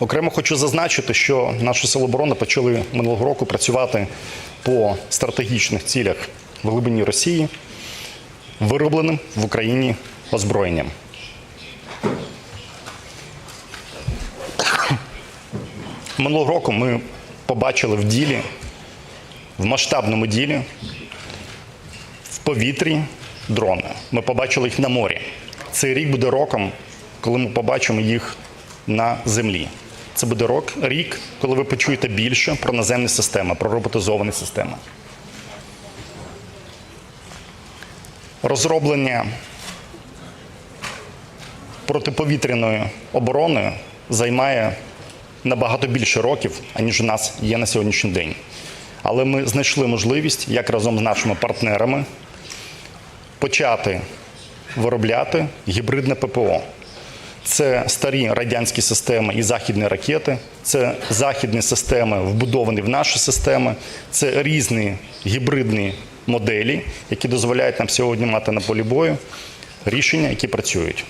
Окремо хочу зазначити, що наші сили оборони почали минулого року працювати по стратегічних цілях в глибині Росії, виробленим в Україні озброєнням. Минулого року ми побачили в ділі, в масштабному ділі, в повітрі дрони. Ми побачили їх на морі. Цей рік буде роком, коли ми побачимо їх на землі. Це буде рок, рік, коли ви почуєте більше про наземні системи, про роботизовані системи. Розроблення протиповітряної оборони займає набагато більше років, аніж у нас є на сьогоднішній день. Але ми знайшли можливість, як разом з нашими партнерами, почати виробляти гібридне ППО. Це старі радянські системи і західні ракети, це західні системи, вбудовані в наші системи, це різні гібридні моделі, які дозволяють нам сьогодні мати на полі бою рішення, які працюють.